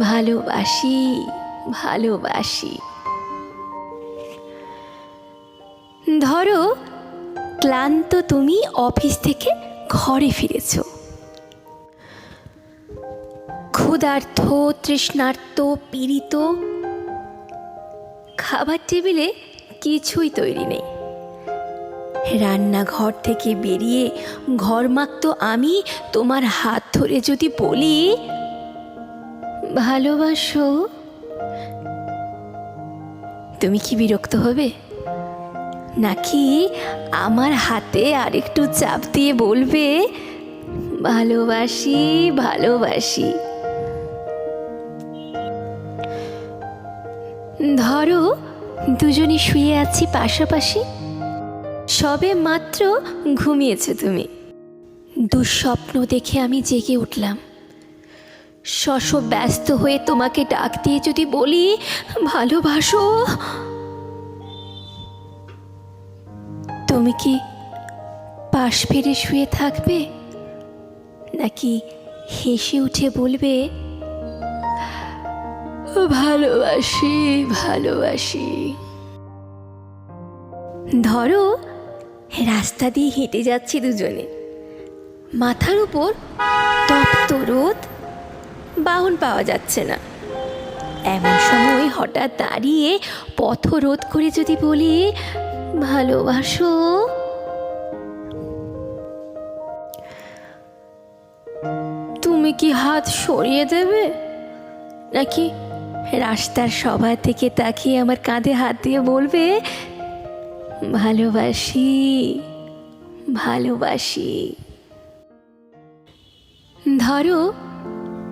ভালোবাসি ভালোবাসি। ধরো, ক্লান্ত তুমি অফিস থেকে ঘরে ফিরেছ। ক্ষুধার্থ তৃষ্ণার্ত, পীড়িত, খাবার টেবিলে কিছুই তৈরি নেই। রান্নাঘর থেকে বেরিয়ে ঘর মাখতো আমি তোমার হাত ধরে যদি বলি ভালোবাসো? তুমি কি বিরক্ত হবে? নাকি আমার হাতে আরেকটু চাপ দিয়ে বলবে, ভালোবাসি ভালোবাসি? ধরো, দুজনে শুয়ে আছি পাশাপাশি। সবে মাত্র ঘুমিয়েছো তুমি। দুঃস্বপ্ন দেখে আমি জেগে উঠলাম। শশ ব্যস্ত হয়ে তোমাকে ডাক দিয়ে যদি বলি, ভালোবাসো। তুমি কি পাশ ফিরে শুয়ে থাকবে, নাকি হেসে উঠে বলবে, ভালোবাসি ভালোবাসি ধরো, রাস্তা দিয়ে হেঁটে যাচ্ছি দুজনে। মাথার উপর তপ্ত রোদ। বাহন পাওয়া যাচ্ছে না। এমন সময় হঠাৎ দাঁড়িয়ে পথ রোধ করে যদি বলি, ভালোবাসো? তুমি কি হাত সরিয়ে দেবে? নাকি রাস্তার সবার থেকে তাকিয়ে আমার কাঁধে হাত দিয়ে বলবে, ভালোবাসি ভালোবাসি? ধরো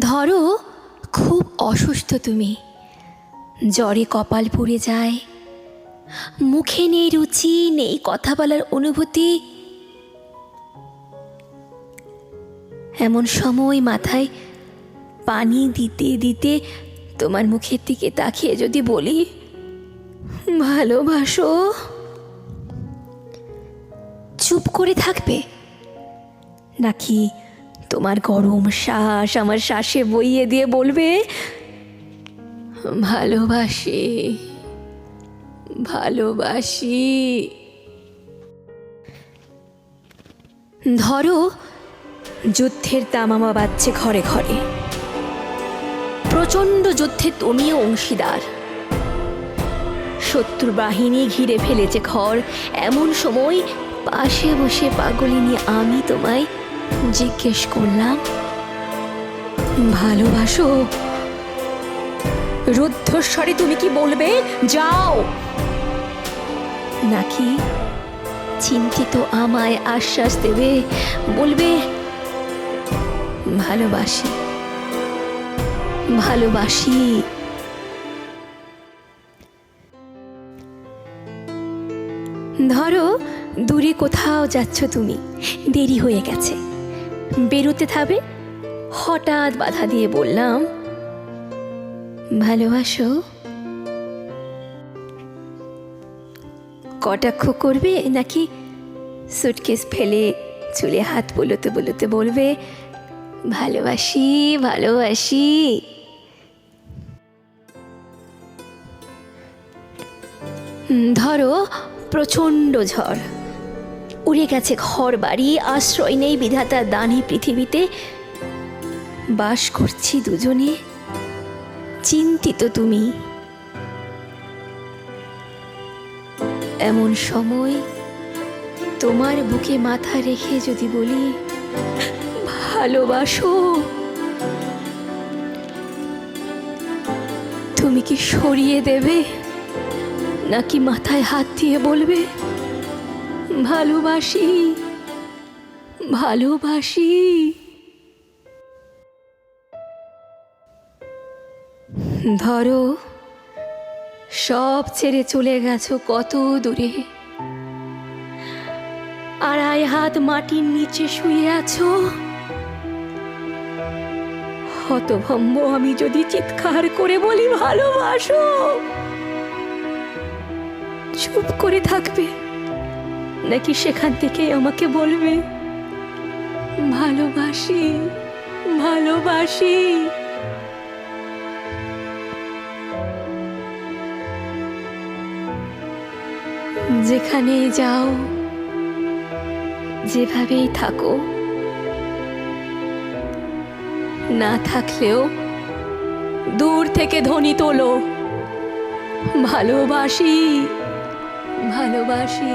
ধরো, খুব অসুস্থ তুমি। জ্বরে কপাল পুড়ে যায়। মুখে নেই রুচি, নেই কথা বলার অনুভূতি। এমন সময় মাথায় পানি দিতে দিতে তোমার মুখের দিকে তাকিয়ে যদি বলি, ভালোবাসো? চুপ করে থাকবে? নাকি তোমার গরম শ্বাস আমার শ্বাসে বইয়ে দিয়ে বলবে, ভালোবাসি ভালোবাসি। ধরো, যুদ্ধের তামামা বাজছে ঘরে ঘরে। প্রচণ্ড যুদ্ধে তুমিও অংশীদার। শত্রু বাহিনী ঘিরে ফেলেছে ঘর। এমন সময় পাশে বসে পাগলিনী, আমি তোমায় জিজ্ঞেস করলাম, ভালোবাসো? রুদ্ধস্বরে তুমি কি বলবে? যাও! নাকি চিন্তিত আমায় আশ্বাস দেবে? বলবে, ভালোবাসি ভালোবাসি। ধরো, দূরে কোথাও যাচ্ছ তুমি, দেরি হয়ে গেছে। বেরোতে থাকবে হঠাৎ বাধা দিয়ে বললাম, ভালোবাসো? কটাক্ষ করবে নাকি সুটকেস ফেলে চুলে হাত বলতে বলতে বলবে, ভালোবাসি ভালোবাসি? ধরো প্রচণ্ড ঝড়। উড়ে গেছে ঘর বাড়ি আশ্রয় নেই বিধাতার দানে পৃথিবীতে। বাস করছি দুজনে, চিন্তিত তুমি। এমন সময় তোমার বুকে মাথা রেখে যদি বলি, ভালোবাসো। তুমি কি সরিয়ে দেবে, নাকি মাথায় হাত দিয়ে বলবে ভালোবাসি ভালোবাসি। ধরো, সব ছেড়ে চলে গেছো কত দূরে। আড়াই হাত মাটির নিচে শুয়ে আছো। হতভম্ব আমি যদি চিৎকার করে বলি ভালোবাসো। চুপ করে থাকবে। নাকি সেখান থেকে আমাকে বলবে, ভালোবাসি ভালোবাসি যেখানে যাও, যেভাবেই থাকো, না থাকলেও দূর থেকে ধ্বনি তোলো, ভালোবাসি ভালোবাসি